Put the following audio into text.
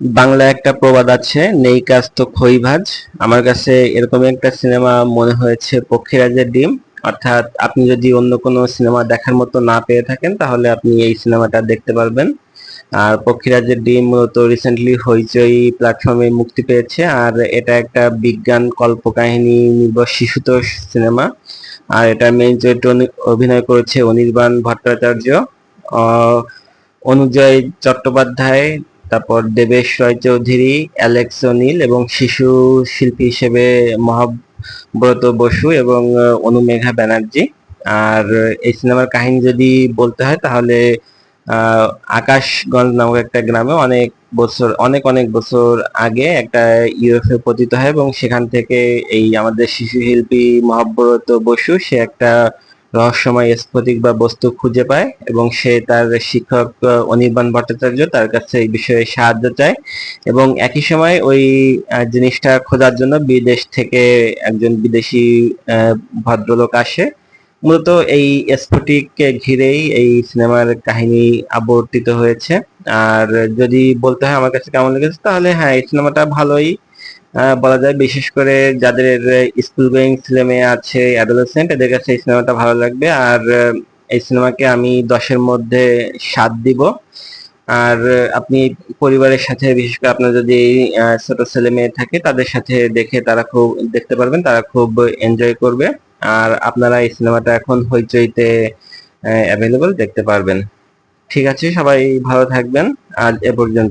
বাংলা একটা প্রবাদ আছে, নেই কাজ তো খই ভাজ। আমার কাছে এরকম একটা সিনেমা মনে হয়েছে, পক্ষীরাজের ডিম। অর্থাৎ আপনি যদি অন্য কোনো সিনেমা দেখার মতো না পেয়ে থাকেন, তাহলে আপনি এই সিনেমাটা দেখতে পারবেন। আর পক্ষীরাজের ডিম মূলত রিসেন্টলি হইচই প্ল্যাটফর্মে মুক্তি পেয়েছে, আর এটা একটা বিজ্ঞান কল্পকাহিনী নির্ভর শিশুতোষ সিনেমা। আর এটা মেইন চরিত্রে অভিনয় করেছে অনির্বাণ ভট্টাচার্য। অনুজয় চট্টোপাধ্যায় তারপর দেবেশ রয় চৌধুরী, অ্যালেক্স অনিল এবং শিশু শিল্পী হিসেবে মহাব্রত বসু এবং অনুমেঘা ব্যানার্জি। আর এই সিনেমার কাহিনী যদি বলতে হয় তাহলে আকাশগঞ্জ নামক একটা গ্রামে অনেক বছর, অনেক অনেক বছর আগে একটা ইউএফএ পতিত হয় এবং সেখান থেকে এই আমাদের শিশু শিল্পী মহাব্রত বসু, সে একটা রহস্যময় স্ফটিক বা বস্তু খুঁজে পায় এবং সে তার শিক্ষক অনির্বাণ ভট্টাচার্য তার কাছে এই বিষয়ে সাহায্য চায় এবং একই সময় ওই জিনিসটা খোঁজার জন্য বিদেশ থেকে একজন বিদেশি ভদ্রলোক আসে। মূলত এই স্ফটিককে ঘিরেই এই সিনেমার কাহিনী আবর্তিত হয়েছে। আর যদি বলতে হয় আমার কাছে কেমন লেগেছে, তাহলে হ্যাঁ এই সিনেমাটা ভালোই বলা যায় বিশেষ করে যাদের স্কুল গোয়িং ছেলে মেয়ে আছে অ্যাডোলেসেন্ট এদের কাছে এই সিনেমাটা ভালো লাগবে। আর এই সিনেমাকে আমি দশের মধ্যে সাত দিব। আর আপনি পরিবারের সাথে, বিশেষ করে আপনার যদি ছোট ছেলে মেয়ে থাকে, তাদের সাথে দেখে তারা খুব, দেখতে পারবেন, তারা খুব এনজয় করবে। আর আপনারা এই সিনেমাটা এখন হইচইতে অ্যাভেলেবল দেখতে পারবেন। ঠিক আছে, সবাই ভালো থাকবেন। আজ এ পর্যন্ত।